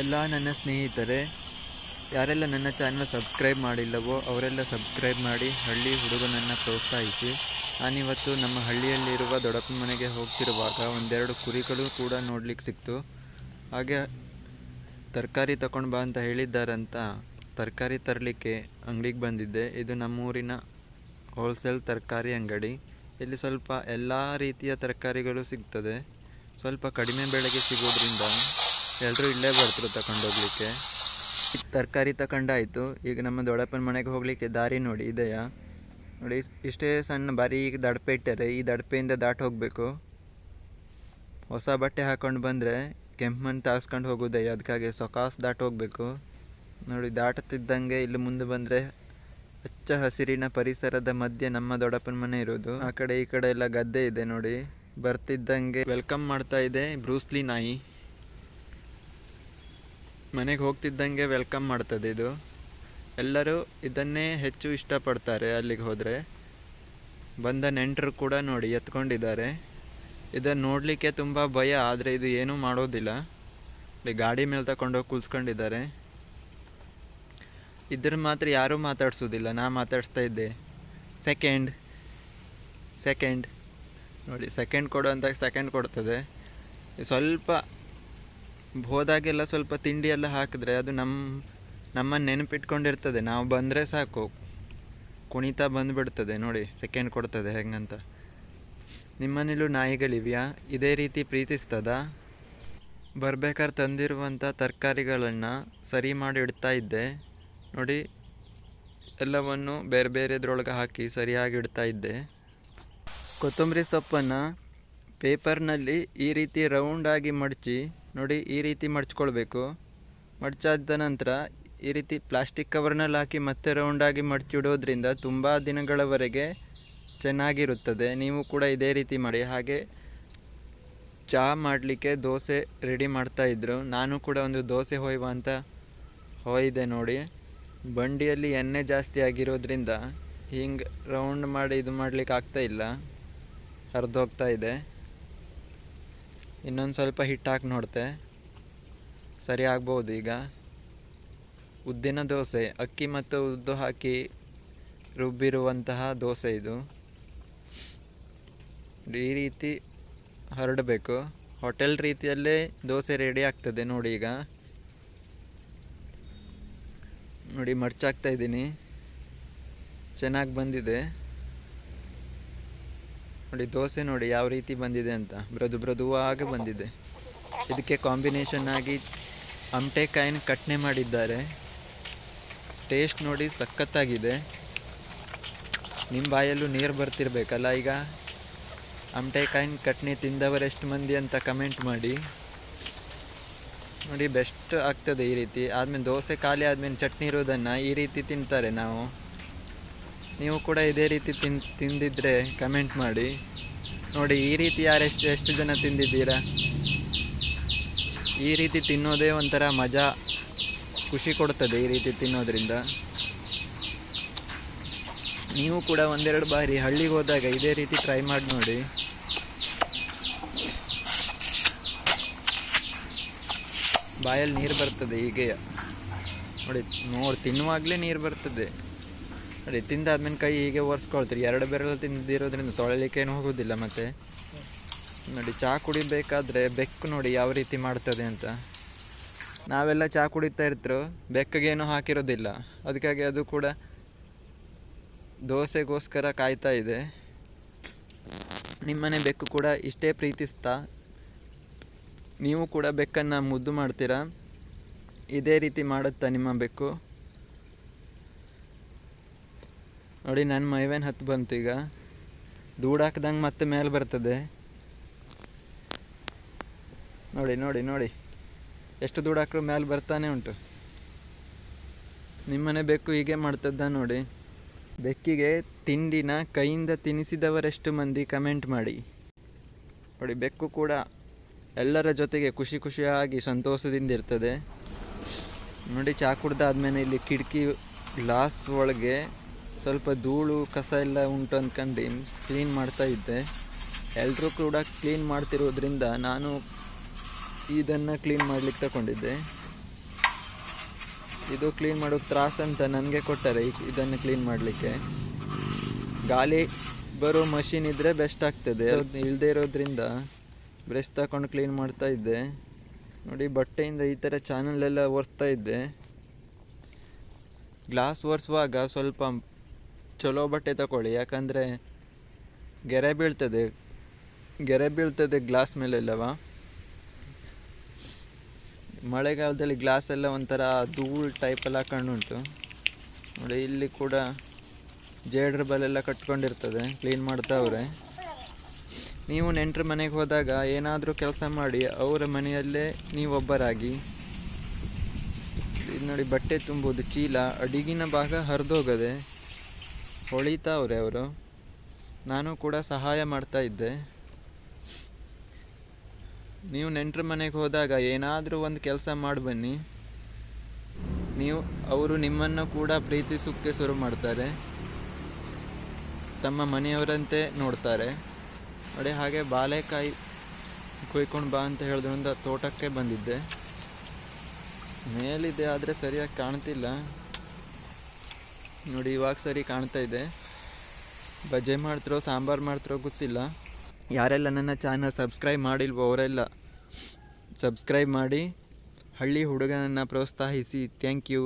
ಎಲ್ಲ ನನ್ನ ಸ್ನೇಹಿತರೆ, ಯಾರೆಲ್ಲ ನನ್ನ ಚಾನಲ್ ಸಬ್ಸ್ಕ್ರೈಬ್ ಮಾಡಿಲ್ಲವೋ ಅವರೆಲ್ಲ ಸಬ್ಸ್ಕ್ರೈಬ್ ಮಾಡಿ ಹಳ್ಳಿ ಹುಡುಗನನ್ನು ಪ್ರೋತ್ಸಾಹಿಸಿ. ನಾನಿವತ್ತು ನಮ್ಮ ಹಳ್ಳಿಯಲ್ಲಿರುವ ದೊಡ್ಡಪ್ಪನ ಮನೆಗೆ ಹೋಗ್ತಿರುವಾಗ ಒಂದೆರಡು ಕುರಿಗಳು ಕೂಡ ನೋಡ್ಲಿಕ್ಕೆ ಸಿಕ್ತು. ಹಾಗೆ ತರಕಾರಿ ತಗೊಂಡು ಬಾ ಅಂತ ಹೇಳಿದ್ದಾರಂತ ತರಕಾರಿ ತರಲಿಕ್ಕೆ ಅಂಗಡಿಗೆ ಬಂದಿದ್ದೆ. ಇದು ನಮ್ಮೂರಿನ ಹೋಲ್ಸೇಲ್ ತರಕಾರಿ ಅಂಗಡಿ. ಇಲ್ಲಿ ಸ್ವಲ್ಪ ಎಲ್ಲ ರೀತಿಯ ತರಕಾರಿಗಳು ಸಿಗ್ತದೆ. ಸ್ವಲ್ಪ ಕಡಿಮೆ ಬೆಲೆಗೆ ಸಿಗೋದ್ರಿಂದ ಎಲ್ಲರೂ ಇಲ್ಲೇ ಬರ್ತಾರೆ ತಗೊಂಡೋಗ್ಲಿಕ್ಕೆ ತರಕಾರಿ ತಗೊಂಡಾಯ್ತು ಈಗ ನಮ್ಮ ದೊಡ್ಡಪ್ಪನ ಮನೆಗೆ ಹೋಗಲಿಕ್ಕೆ ದಾರಿ ನೋಡಿ, ಇದೆಯಾ? ನೋಡಿ, ಇಷ್ಟೇ ಸಣ್ಣ ಬಾರೀಕ್ ದಡಪೆ ಇಟ್ಟರೆ, ಈ ದಡಪೆಯಿಂದ ದಾಟ ಹೋಗಬೇಕು. ಹೊಸ ಬಟ್ಟೆ ಹಾಕೊಂಡು ಬಂದರೆ ಕೆಂಪು ಮಣ್ಣು ತಾಸ್ಕೊಂಡು ಹೋಗೋದಯ್ಯ. ಅದಕ್ಕಾಗಿ ಸೊಕಾಸ್ ದಾಟ ಹೋಗಬೇಕು. ನೋಡಿ, ದಾಟುತ್ತಿದ್ದಂಗೆ ಇಲ್ಲಿ ಮುಂದೆ ಬಂದರೆ ಹಚ್ಚ ಹಸಿರಿನ ಪರಿಸರದ ಮಧ್ಯೆ ನಮ್ಮ ದೊಡ್ಡಪ್ಪನ ಮನೆ ಇರೋದು. ಆ ಕಡೆ ಈ ಕಡೆ ಎಲ್ಲ ಗದ್ದೆ ಇದೆ ನೋಡಿ. ಬರ್ತಿದ್ದಂಗೆ ವೆಲ್ಕಮ್ ಮಾಡ್ತಾ ಇದೆ ಬ್ರೂಸ್ಲಿ ನಾಯಿ. ಮನೆಗೆ ಹೋಗ್ತಿದ್ದಂಗೆ ವೆಲ್ಕಮ್ ಮಾಡ್ತದೆ ಇದು. ಎಲ್ಲರೂ ಇದನ್ನೇ ಹೆಚ್ಚು ಇಷ್ಟಪಡ್ತಾರೆ ಅಲ್ಲಿಗೆ ಹೋದರೆ. ಬಂದ ನೆಂಟರು ಕೂಡ ನೋಡಿ ಎತ್ಕೊಂಡಿದ್ದಾರೆ. ಇದನ್ನು ನೋಡಲಿಕ್ಕೆ ತುಂಬ ಭಯ, ಆದರೆ ಇದು ಏನೂ ಮಾಡೋದಿಲ್ಲ. ಇಲ್ಲಿ ಗಾಡಿ ಮೇಲೆ ತಗೊಂಡೋಗಿ ಕೂಲ್ಸ್ಕೊಂಡಿದ್ದಾರೆ ಇದ್ರ ಮಾತ್ರ ಯಾರೂ ಮಾತಾಡ್ಸೋದಿಲ್ಲ, ನಾ ಮಾತಾಡಿಸ್ತಾ ಇದ್ದೆ. ಸೆಕೆಂಡ್ ಸೆಕೆಂಡ್ ನೋಡಿ ಸೆಕೆಂಡ್ ಕೊಡು ಅಂತ ಸೆಕೆಂಡ್ ಕೊಡ್ತದೆ. ಸ್ವಲ್ಪ ಹೋದಾಗೆಲ್ಲ ಸ್ವಲ್ಪ ತಿಂಡಿ ಎಲ್ಲ ಹಾಕಿದ್ರೆ ಅದು ನಮ್ಮ ನಮ್ಮನ್ನು ನೆನಪಿಟ್ಕೊಂಡಿರ್ತದೆ. ನಾವು ಬಂದರೆ ಸಾಕು. ಕುಣಿತಾ ಬಂದುಬಿಡ್ತದೆ ನೋಡಿ ಸೆಕೆಂಡ್ ಕೊಡ್ತದೆ ಹೆಂಗಂತ. ನಿಮ್ಮನೇಲೂ ನಾಯಿಗಳಿವೆಯಾ? ಇದೇ ರೀತಿ ಪ್ರೀತಿಸ್ತದ? ಬರ್ಬೇಕಾದ್ರೆ ತಂದಿರುವಂಥ ತರಕಾರಿಗಳನ್ನು ಸರಿ ಮಾಡಿ ಇಡ್ತಾ ಇದ್ದೆ. ನೋಡಿ, ಎಲ್ಲವನ್ನು ಬೇರೆ ಬೇರೆದ್ರೊಳಗೆ ಹಾಕಿ ಸರಿಯಾಗಿ ಇಡ್ತಾ ಇದ್ದೆ. ಕೊತ್ತಂಬರಿ ಸೊಪ್ಪನ್ನು ಪೇಪರ್ನಲ್ಲಿ ಈ ರೀತಿ ರೌಂಡಾಗಿ ಮಡಚಿ, ನೋಡಿ ಈ ರೀತಿ ಮಡಚ್ಕೊಳ್ಬೇಕು. ಮಡಚಾದ ನಂತರ ಈ ರೀತಿ ಪ್ಲಾಸ್ಟಿಕ್ ಕವರ್ನಲ್ಲಿ ಹಾಕಿ ಮತ್ತೆ ರೌಂಡಾಗಿ ಮಡಚಿಡೋದ್ರಿಂದ ತುಂಬ ದಿನಗಳವರೆಗೆ ಚೆನ್ನಾಗಿರುತ್ತದೆ. ನೀವು ಕೂಡ ಇದೇ ರೀತಿ ಮಾಡಿ. ಹಾಗೆ ಚಹಾ ಮಾಡಲಿಕ್ಕೆ ದೋಸೆ ರೆಡಿ ಮಾಡ್ತಾ ಇದ್ರು. ನಾನು ಕೂಡ ಒಂದು ದೋಸೆ ಹೊಯ್ವ ಅಂತ ಹೊಯ್ದೆ ನೋಡಿ. ಬಂಡಿಯಲ್ಲಿ ಎಣ್ಣೆ ಜಾಸ್ತಿ ಆಗಿರೋದ್ರಿಂದ ಹಿಂಗೆ ರೌಂಡ್ ಮಾಡಿ ಇದು ಮಾಡ್ಲಿಕ್ಕೆ ಆಗ್ತಾ ಇಲ್ಲ. ಹರಿದೋಗ್ತಾ ಇದೆ. ಇನ್ನೊಂದು ಸ್ವಲ್ಪ ಹಿಟ್ಟು ಹಾಕಿ ನೋಡ್ತೆ. ಸರಿ ಆಗ್ಬೋದು ಈಗ. ಉದ್ದಿನ ದೋಸೆ, ಅಕ್ಕಿ ಮತ್ತು ಉದ್ದು ಹಾಕಿ ರುಬ್ಬಿರುವಂತಹ ದೋಸೆ ಇದು. ಈ ರೀತಿ ಹರಡಬೇಕು. ಹೋಟೆಲ್ ರೀತಿಯಲ್ಲೇ ದೋಸೆ ರೆಡಿ ಆಗ್ತದೆ ನೋಡಿ ಈಗ. ನೋಡಿ, ಮರ್ಚಾಗ್ತಾ ಇದ್ದೀನಿ. ಚೆನ್ನಾಗಿ ಬಂದಿದೆ. ನೋಡಿ, ದೋಸೆ ನೋಡಿ ಯಾವ ರೀತಿ ಬಂದಿದೆ ಅಂತ. ಮೃದು ಮೃದುವಾಗಿ ಬಂದಿದೆ. ಇದಕ್ಕೆ ಕಾಂಬಿನೇಷನ್ ಆಗಿ ಅಮಟೆಕಾಯಿನ ಕಟ್ನೆ ಮಾಡಿದ್ದಾರೆ. ಟೇಸ್ಟ್ ನೋಡಿ ಸಖತ್ತಾಗಿದೆ. ನಿಮ್ಮ ಬಾಯಲ್ಲೂ ನೀರು ಬರ್ತಿರ್ಬೇಕಲ್ಲ ಈಗ? ಅಮಟೆಕಾಯಿನ ಕಟ್ನೆ ತಿಂದವರೆಷ್ಟು ಮಂದಿ ಅಂತ ಕಮೆಂಟ್ ಮಾಡಿ. ನೋಡಿ ಬೆಸ್ಟ್ ಆಗ್ತದೆ ಈ ರೀತಿ. ಆದಮೇಲೆ ದೋಸೆ ಖಾಲಿ ಆದಮೇಲೆ ಚಟ್ನಿ ಇರೋದನ್ನು ಈ ರೀತಿ ತಿಂತಾರೆ ನಾವು. ನೀವು ಕೂಡ ಇದೇ ರೀತಿ ತಿನ್, ತಿಂದಿದ್ರೆ ಕಮೆಂಟ್ ಮಾಡಿ. ನೋಡಿ, ಈ ರೀತಿ ಯಾರೆಷ್ಟು ಎಷ್ಟು ಜನ ತಿಂದಿದ್ದೀರಾ? ಈ ರೀತಿ ತಿನ್ನೋದೇ ಒಂಥರ ಮಜಾ, ಖುಷಿ ಕೊಡ್ತದೆ ಈ ರೀತಿ ತಿನ್ನೋದ್ರಿಂದ. ನೀವು ಕೂಡ ಒಂದೆರಡು ಬಾರಿ ಹಳ್ಳಿಗೆ ಹೋದಾಗ ಇದೇ ರೀತಿ ಟ್ರೈ ಮಾಡಿ ನೋಡಿ. ಬಾಯಲ್ಲಿ ನೀರು ಬರ್ತದೆ ಹೀಗೆ ನೋಡಿ ನೋಡಿ, ತಿನ್ನುವಾಗಲೇ ನೀರು ಬರ್ತದೆ. ನೋಡಿ ತಿಂದಾದ್ಮೇಲೆ ಕೈ ಹೀಗೆ ಒರೆಸ್ಕೊಳ್ತೀರಿ. ಎರಡು ಬೆರಳು ತಿಂದಿರೋದ್ರಿಂದ ತೊಳಲಿಕ್ಕೇನು ಹೋಗೋದಿಲ್ಲ ಮತ್ತೆ. ನೋಡಿ ಚಹಾ ಕುಡಿಬೇಕಾದ್ರೆ ಬೆಕ್ಕು ನೋಡಿ ಯಾವ ರೀತಿ ಮಾಡ್ತದೆ ಅಂತ. ನಾವೆಲ್ಲ ಚಹಾ ಕುಡಿತಾ ಇರ್ತರು ಬೆಕ್ಕಗೇನು ಹಾಕಿರೋದಿಲ್ಲ. ಅದಕ್ಕಾಗಿ ಅದು ಕೂಡ ದೋಸೆಗೋಸ್ಕರ ಕಾಯ್ತಾ ಇದೆ. ನಿಮ್ಮನೆ ಬೆಕ್ಕು ಕೂಡ ಇಷ್ಟೇ ಪ್ರೀತಿಸ್ತಾ, ನೀವು ಕೂಡ ಬೆಕ್ಕನ್ನು ಮುದ್ದು ಮಾಡ್ತೀರಾ? ಇದೇ ರೀತಿ ಮಾಡುತ್ತಾ ನಿಮ್ಮ ಬೆಕ್ಕು? ನೋಡಿ ನನ್ನ ಮೈವೇನ್ ಹತ್ತು ಬಂತು ಈಗ ದೂಡಾಕ್ದಂಗೆ ಮತ್ತೆ ಮೇಲೆ ಬರ್ತದೆ. ನೋಡಿ ನೋಡಿ ನೋಡಿ. ಎಷ್ಟು ದೂಡ ಹಾಕ್ರು ಮೇಲೆ ಬರ್ತಾನೆ ಉಂಟು. ನಿಮ್ಮನೆ ಬೆಕ್ಕು ಹೀಗೆ ಮಾಡ್ತದ್ದ ನೋಡಿ. ಬೆಕ್ಕಿಗೆ ತಿಂಡಿನ ಕೈಯಿಂದ ತಿನ್ನಿಸಿದವರೆಷ್ಟು ಮಂದಿ ಕಮೆಂಟ್ ಮಾಡಿ. ನೋಡಿ, ಬೆಕ್ಕು ಕೂಡ ಎಲ್ಲರ ಜೊತೆಗೆ ಖುಷಿ ಖುಷಿಯಾಗಿ ಸಂತೋಷದಿಂದ ಇರ್ತದೆ. ನೋಡಿ, ಚಾ ಕುಡ್ದಾದ್ಮೇಲೆ ಇಲ್ಲಿ ಕಿಟಕಿ ಗ್ಲಾಸ್ ಒಳಗೆ ಸ್ವಲ್ಪ ಧೂಳು, ಕಸ ಎಲ್ಲ ಉಂಟು ಅಂದ್ಕೊಂಡು ಕ್ಲೀನ್ ಮಾಡ್ತಾ ಇದ್ದೆ. ಎಲ್ಲರೂ ಕೂಡ ಕ್ಲೀನ್ ಮಾಡ್ತಿರೋದ್ರಿಂದ ನಾನು ಇದನ್ನು ಕ್ಲೀನ್ ಮಾಡ್ಲಿಕ್ಕೆ ತಗೊಂಡಿದ್ದೆ ಇದು ಕ್ಲೀನ್ ಮಾಡೋಕ್ಕೆ ತ್ರಾಸ ಅಂತ ನನಗೆ ಕೊಟ್ಟಾರೆ ಇದನ್ನು ಕ್ಲೀನ್ ಮಾಡಲಿಕ್ಕೆ. ಗಾಳಿ ಬರೋ ಮಷಿನ್ ಇದ್ದರೆ ಬೆಸ್ಟ್ ಆಗ್ತದೆ. ಇಲ್ಲದೆ ಇರೋದ್ರಿಂದ ಬ್ರಷ್ ತಗೊಂಡು ಕ್ಲೀನ್ ಮಾಡ್ತಾ ಇದ್ದೆ. ನೋಡಿ, ಬಟ್ಟೆಯಿಂದ ಈ ಥರ ಚಾನಲೆಲ್ಲ ಒರೆಸ್ತಾ ಇದ್ದೆ. ಗ್ಲಾಸ್ ಒರೆಸುವಾಗ ಸ್ವಲ್ಪ ಚಲೋ ಬಟ್ಟೆ ತಗೊಳ್ಳಿ ಯಾಕಂದರೆ ಗೆರೆ ಬೀಳ್ತದೆ ಗೆರೆ ಬೀಳ್ತದೆ ಗ್ಲಾಸ್ ಮೇಲೆಲ್ಲವ? ಮಳೆಗಾಲದಲ್ಲಿ ಗ್ಲಾಸ್ ಎಲ್ಲ ಒಂಥರ ಧೂಳು ಟೈಪೆಲ್ಲ ಕಂಡುಂಟು ನೋಡಿ, ಇಲ್ಲಿ ಕೂಡ ಜೇಡ್ರ ಬಲೆಲ್ಲ ಕಟ್ಕೊಂಡಿರ್ತದೆ ಕ್ಲೀನ್ ಮಾಡ್ತಾವ್ರೆ. ನೀವು ನೆಂಟ್ರ ಮನೆಗೆ ಹೋದಾಗ ಏನಾದರೂ ಕೆಲಸ ಮಾಡಿ, ಅವರ ಮನೆಯಲ್ಲೇ ನೀವೊಬ್ಬರಾಗಿ ಇದು ನೋಡಿ ಬಟ್ಟೆ ತುಂಬೋದು, ಚೀಲ, ಅಡಿಗಿನ ಭಾಗ ಹರಿದೋಗದೆ. ಹೊಳಿತಾವ್ರೆ ಅವರು ನಾನು ಕೂಡ ಸಹಾಯ ಮಾಡ್ತಾ ಇದ್ದೆ. ನೀವು ನೆಂಟ್ರ ಮನೆಗೆ ಹೋದಾಗ ಏನಾದರೂ ಒಂದು ಕೆಲಸ ಮಾಡಿ ಬನ್ನಿ. ನೀವು, ಅವರು ನಿಮ್ಮನ್ನು ಕೂಡ ಪ್ರೀತಿಸೋಕ್ಕೆ ಶುರು ಮಾಡ್ತಾರೆ. ತಮ್ಮ ಮನೆಯವರಂತೆ ನೋಡ್ತಾರೆ. ಅಡೆ ಹಾಗೆ ಬಾಳೆಕಾಯಿ ಕುಯ್ಕೊಂಡು ಬಾ ಅಂತ ಹೇಳಿದ್ರಿಂದ ತೋಟಕ್ಕೆ ಬಂದಿದ್ದೆ. ಮೇಲಿದೆ, ಆದರೆ ಸರಿಯಾಗಿ ಕಾಣ್ತಿಲ್ಲ. ನೋಡಿ, ಇವಾಗ ಸರಿ ಕಾಣ್ತಾ ಇದೆ. ಬಜೆ ಮಾಡ್ತಿರೋ, ಸಾಂಬಾರು ಮಾಡ್ತಿರೋ ಗೊತ್ತಿಲ್ಲ. ಯಾರೆಲ್ಲ ನನ್ನ ಚಾನಲ್ ಸಬ್ಸ್ಕ್ರೈಬ್ ಮಾಡಿಲ್ವೋ ಅವರೆಲ್ಲ ಸಬ್ಸ್ಕ್ರೈಬ್ ಮಾಡಿ, ಹಳ್ಳಿ ಹುಡುಗನನ್ನು ಪ್ರೋತ್ಸಾಹಿಸಿ. Thank you